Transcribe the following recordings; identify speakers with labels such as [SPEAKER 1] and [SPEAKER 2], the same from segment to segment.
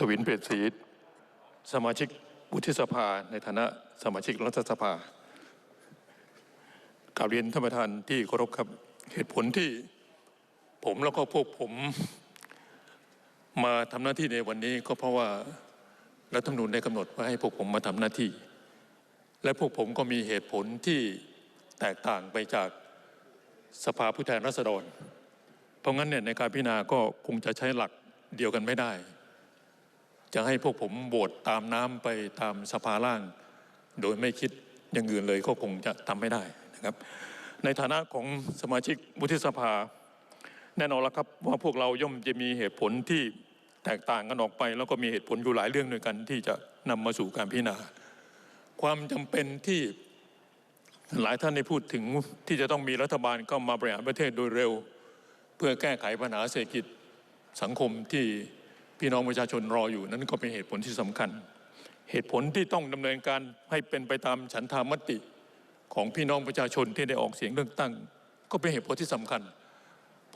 [SPEAKER 1] ทวินเปรตศรีสมาชิกวุฒิสภาในฐานะสมาชิกรัฐสภากราบเรียนท่านประธานที่เคารพครับเหตุผลที่ผมแล้วก็พวกผมมาทำหน้าที่ในวันนี้ก็เพราะว่ารัฐธรรมนูญได้กำหนดว่าให้พวกผมมาทำหน้าที่ และพวกผมก็มีเหตุผลที่แตกต่างไปจากสภาผู้แทนราษฎร เพราะงั้นเนี่ยในการพิจารณาก็คงจะใช้หลักเดียวกันไม่ได้ จะให้พวกผมโหวตตามน้ำไปตามสภาล่าง โดยไม่คิดอย่างอื่นเลยก็คงจะทำไม่ได้นะครับ ในฐานะของสมาชิกวุฒิสภา แน่นอนแล้วครับว่าพวกเราย่อมจะมีเหตุผลที่แตกต่างกันออกไป แล้วก็มีเหตุผลอยู่หลายเรื่องด้วยกัน ที่จะนำมาสู่การพิจารณา ความจำเป็นที่หลายท่านได้พูดถึงที่จะต้องมีรัฐบาลเข้ามาบริหารประเทศโดยเร็ว เพื่อแก้ไขปัญหาเศรษฐกิจสังคมที่ พี่น้องประชาชนรออยู่นั้นก็เป็นเหตุผลที่สำคัญ เหตุผลที่ต้องดำเนินการให้เป็นไปตามฉันทามติของพี่น้องประชาชนที่ได้ออกเสียงเลือกตั้ง ก็เป็นเหตุผลที่สำคัญ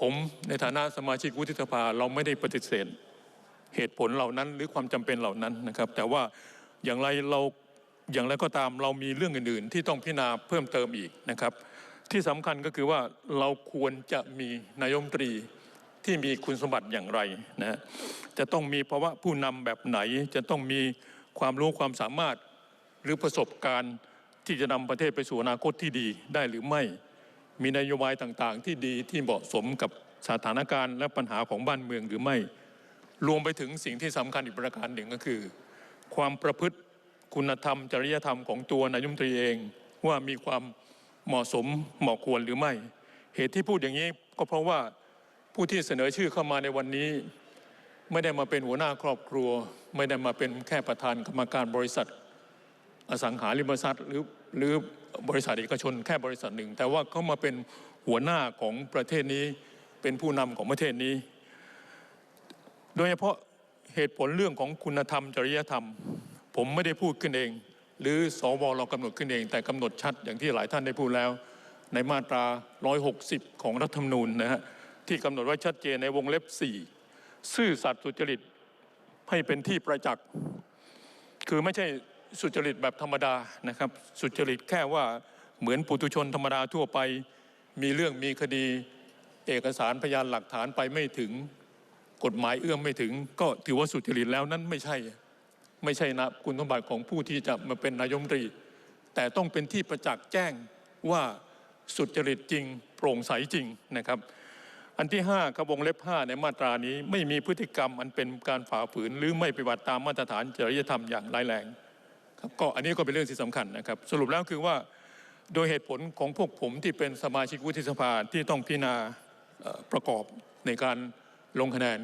[SPEAKER 1] ผมในฐานะสมาชิกวุฒิสภาเราไม่ได้ปฏิเสธ เหตุผลเหล่านั้นหรือความจำเป็นเหล่านั้นนะครับ แต่ว่าอย่างไรเราอย่างไรก็ตามเรามีเรื่องอื่น ๆ ที่ต้องพิจารณาเพิ่มเติมอีกนะครับ ที่สำคัญก็คือว่าเราควรจะมีนายมตรี ที่มีคุณสมบัติอย่างไรนะจะต้องมีภาวะผู้นำแบบไหน จะต้องมีความรู้ความสามารถหรือประสบการณ์ที่จะนำประเทศไปสู่อนาคตที่ดีได้หรือไม่ มีนโยบายต่างๆ ที่ดีที่เหมาะสมกับสถานการณ์และปัญหาของบ้านเมืองหรือไม่ รวมไปถึงสิ่งที่สำคัญอีกประการหนึ่งก็คือ ความประพฤติคุณธรรม จริยธรรมของตัวนายมตรีเองว่ามีความเหมาะสมเหมาะควรหรือไม่ เหตุที่พูดอย่างนี้ก็เพราะว่า ผู้ที่เสนอชื่อเข้ามาในวันนี้ ไม่ได้มาเป็นหัวหน้าครอบครัว ไม่ได้มาเป็นแค่ประธานกรรมการบริษัท อสังหาริมทรัพย์หรือหรือบริษัทเอกชนแค่บริษัทหนึ่ง แต่ว่าเขามาเป็นหัวหน้าของประเทศนี้เป็นผู้นำของประเทศนี้ โดยเฉพาะเหตุผลเรื่องของคุณธรรมจริยธรรม ผมไม่ได้พูดขึ้นเอง หรือสวเรากำหนดขึ้นเอง แต่กำหนดชัดอย่างที่หลายท่านได้พูดแล้ว ในมาตรา 160 ของรัฐธรรมนูญนะฮะ ที่กำหนดไว้ชัดเจนในวงเล็บ 4 ซื่อสัตย์สุจริตให้เป็นที่ประจักษ์คือไม่ใช่สุจริตแบบธรรมดานะครับ สุจริตแค่ว่าเหมือนปุถุชนธรรมดาทั่วไป มีเรื่องมีคดี เอกสารพยานหลักฐานไปไม่ถึงกฎหมายเอื้อมไม่ถึง ก็ถือว่าสุจริตแล้วนั้นไม่ใช่ ไม่ใช่นะคุณสมบัติของผู้ที่จะมาเป็นนายกรัฐมนตรี แต่ต้องเป็นที่ประจักษ์แจ้งว่าสุจริตจริง โปร่งใสจริงนะครับ อันที่5ครับวงเล็บ5ในมาตรานี้ไม่มีพฤติกรรมอันเป็นการฝ่าฝืน หรือไม่ปฏิบัติตามมาตรฐานจริยธรรมอย่างร้ายแรงครับก็อันนี้ก็เป็นเรื่องที่สำคัญนะครับ สรุปแล้วคือว่าโดยเหตุผลของพวกผมที่เป็นสมาชิกวุฒิสภาที่ต้องพิจารณาประกอบในการลงคะแนน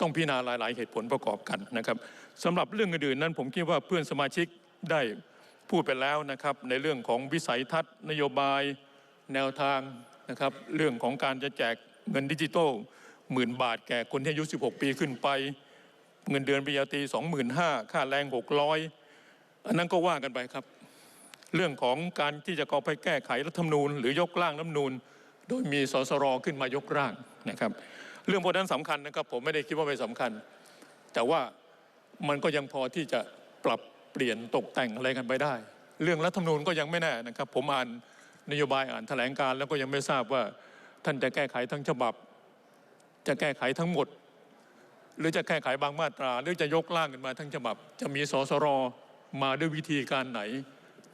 [SPEAKER 1] ต้องพิจารณาหลาย ๆ เหตุผลประกอบกันนะครับสำหรับเรื่องอื่นๆนั้น ผมคิดว่าเพื่อนสมาชิกได้พูดไปแล้วนะครับ ในเรื่องของวิสัยทัศน์ นโยบายแนวทางนะครับ เรื่องของการจะแจก เงินดิจิทัลหมื่นบาทแก่คนที่อายุ 16 ปีขึ้นไป เงินเดือนปริญญาตรี25,000 ค่าแรง 600 อันนั้นก็ว่ากันไปครับ เรื่องของการที่จะก่อไปแก้ไขรัฐธรรมนูญ หรือยกร่างรัฐธรรมนูญ โดยมีสสรขึ้นมายกร่างนะครับ เรื่องพวกนั้นสำคัญนะครับ ผมไม่ได้คิดว่าไม่สำคัญ แต่ว่ามันก็ยังพอที่จะปรับเปลี่ยนตกแต่งอะไรกันไปได้ เรื่องรัฐธรรมนูญก็ยังไม่แน่นะครับ ผมอ่านนโยบายอ่านแถลงการแล้วก็ยังไม่ทราบว่า ท่านจะแก้ไขทั้งฉบับ จะแก้ไขทั้งหมด หรือจะแก้ไขบางมาตรา หรือจะยกร่างกันมาทั้งฉบับ จะมีสสรมาด้วยวิธีการไหน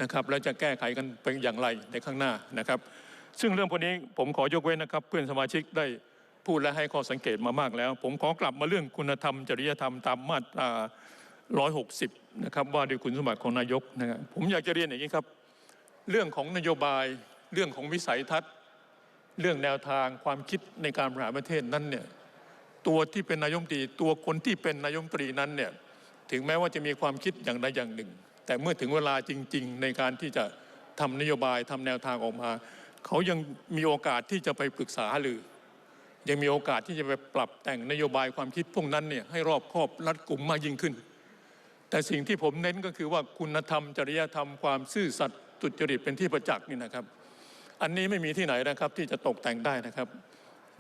[SPEAKER 1] นะครับ แล้วจะแก้ไขกันเป็นอย่างไรในข้างหน้านะครับ ซึ่งเรื่องพวกนี้ผมขอยกเว้นนะครับ เพื่อนสมาชิกได้พูดและให้ข้อสังเกตมามากแล้ว ผมขอกลับมาเรื่องคุณธรรม จริยธรรมตามมาตรา 160 นะครับ ว่าด้วยคุณสมบัติของนายกนะครับผมอยากจะเรียนอย่างนี้ครับ เรื่องของนโยบาย เรื่องของวิสัยทัศน์ เรื่องแนวทางความคิดในการบริหารประเทศนั้นเนี่ยตัวที่เป็นนายมตรีตัวคนที่เป็นนายมตรีนั้นเนี่ยถึงแม้ว่าจะมีความคิดอย่างใดอย่างหนึ่ง แต่เมื่อถึงเวลาจริง ๆ ในการที่จะทำนโยบายทำแนวทางออกมา เขายังมีโอกาสที่จะไปปรึกษาหรือ ยังมีโอกาสที่จะไปปรับแต่งนโยบายความคิดพวกนั้นเนี่ยให้รอบครอบรัดกลุ่มมากยิ่งขึ้น แต่สิ่งที่ผมเน้นก็คือว่าคุณธรรม จริยธรรมความซื่อสัตย์สุจริตเป็นที่ประจักษ์นี่นะครับ อันนี้ไม่มีที่ไหนนะครับ ที่จะตกแต่งได้นะครับ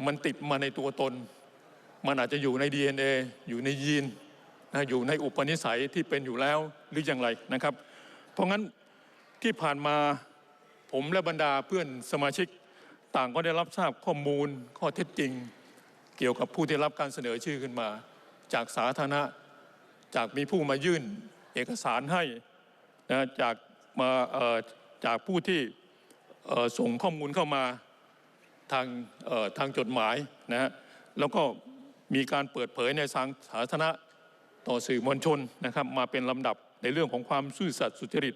[SPEAKER 1] มันติดมาในตัวตน มันอาจจะอยู่ใน DNA อยู่ในยีนนะอยู่ในอุปนิสัยที่เป็นอยู่แล้วหรืออย่างไรนะครับ เพราะงั้นที่ผ่านมาผมและบรรดาเพื่อนสมาชิกต่างก็ได้รับทราบข้อมูลข้อเท็จจริง เกี่ยวกับผู้ที่รับการเสนอชื่อขึ้นมา จากสาธารณะจากมีผู้มายื่นเอกสารให้นะจากมาจากผู้ที่ ส่งข้อมูลเข้ามาทางทางจดหมายนะฮะแล้วก็มีการเปิดเผยในทางสาธารณะต่อสื่อมวลชนนะครับ มาเป็นลำดับในเรื่องของความซื่อสัตย์สุจริต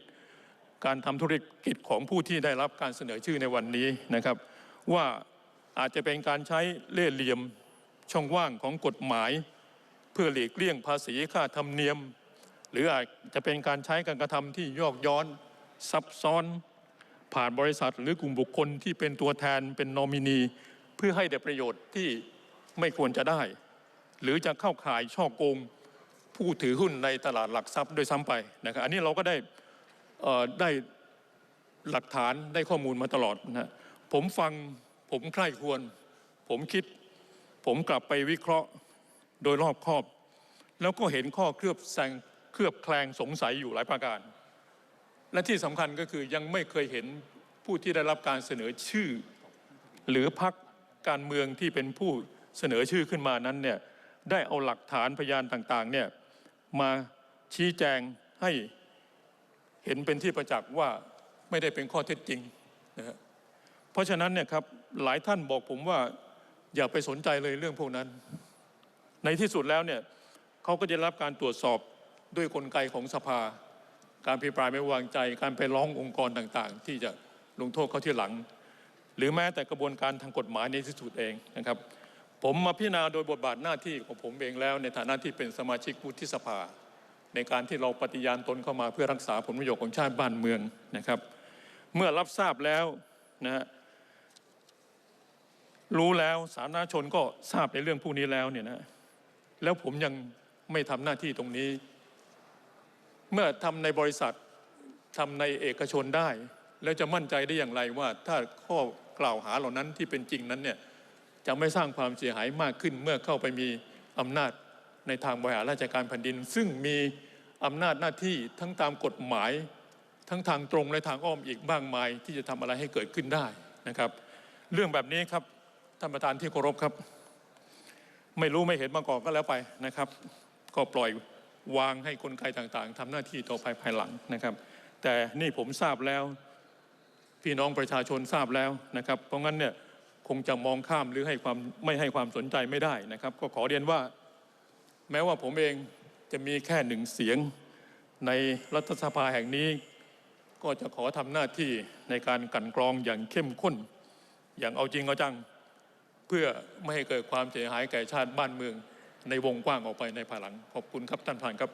[SPEAKER 1] การทำธุรกิจของผู้ที่ได้รับการเสนอชื่อในวันนี้นะครับ ว่าอาจจะเป็นการใช้เล่ห์เหลี่ยมช่องว่างของกฎหมาย เพื่อหลีกเลี่ยงภาษีค่าธรรมเนียม หรืออาจจะเป็นการใช้การกระทำที่ยอกย้อนซับซ้อน ผ่านบริษัทหรือกลุ่มบุคคลที่เป็นตัวแทนเป็นนอมินีเพื่อให้ได้ประโยชน์ที่ไม่ควรจะได้ หรือจะเข้าข่ายช่อโกงผู้ถือหุ้นในตลาดหลักทรัพย์ด้วยซ้ำไปนะครับอันนี้เราก็ได้ได้หลักฐานได้ข้อมูลมาตลอดนะฮะผมฟังผมใคร่ควร ผมคิด ผมกลับไปวิเคราะห์โดยรอบคอบ แล้วก็เห็นข้อเคลือบแซงเคลือบแคลงสงสัยอยู่หลายประการ และที่สำคัญก็คือยังไม่เคยเห็นผู้ที่ได้รับการเสนอชื่อ หรือพักการเมืองที่เป็นผู้เสนอชื่อขึ้นมานั้นเนี่ยได้เอาหลักฐานพยานต่างๆเนี่ยมาชี้แจงให้เห็นเป็นที่ประจักษ์ว่าไม่ได้เป็นข้อเท็จจริงนะฮะเพราะฉะนั้นเนี่ยครับหลายท่านบอกผมว่าอย่าไปสนใจเลยเรื่องพวกนั้น ในที่สุดแล้วเนี่ยเขาก็จะรับการตรวจสอบด้วยกลไกของสภา การพิปรายไม่วางใจ การไปร้ององค์กรต่างๆ ที่จะลงโทษเขาที่หลัง หรือแม้แต่กระบวนการทางกฎหมายในที่สุดเองนะครับ ผมมาพิจารณาโดยบทบาทหน้าที่ของผมเองแล้ว ในฐานะที่เป็นสมาชิกวุฒิสภา ในการที่เราปฏิญาณตนเข้ามาเพื่อรักษาผลประโยชน์ของชาติบ้านเมืองนะครับ เมื่อรับทราบแล้วนะฮะรู้แล้วสาธารณชนก็ทราบในเรื่องพวกนี้แล้วเนี่ยนะแล้วผมยังไม่ทำหน้าที่ตรงนี้ เมื่อทำในบริษัททำในเอกชนได้ แล้วจะมั่นใจได้อย่างไรว่า ถ้าข้อกล่าวหาเหล่านั้นที่เป็นจริงนั้นเนี่ยจะไม่สร้างความเสียหายมากขึ้นเมื่อเข้าไปมีอำนาจในทางบริหารราชการแผ่นดิน ซึ่งมีอำนาจหน้าที่ทั้งตามกฎหมาย ทั้งทางตรงและทางอ้อมอีกมากมาย ที่จะทำอะไรให้เกิดขึ้นได้นะครับ เรื่องแบบนี้ครับท่านประธานที่เคารพครับ ไม่รู้ไม่เห็นมาก่อนก็แล้วไปนะครับ ก็ปล่อย วางให้คนไกต่างๆทำหน้าที่ต่อไปภายหลังนะครับ แต่นี่ผมทราบแล้ว พี่น้องประชาชนทราบแล้วนะครับ เพราะงั้นเนี่ยคงจะมองข้ามหรือให้ความไม่ให้ความสนใจไม่ได้นะครับ ก็ขอเรียนว่า แม้ว่าผมเองจะมีแค่หนึ่งเสียงในรัฐสภาแห่งนี้ ก็จะขอทำหน้าที่ในการกันกรองอย่างเข้มข้น อย่างเอาจริงเอาจัง เพื่อไม่ให้เกิดความเสียหายแก่ชาติบ้านเมือง ในวงกว้างออกไปในภายหลังขอบคุณครับท่านผ่านครับ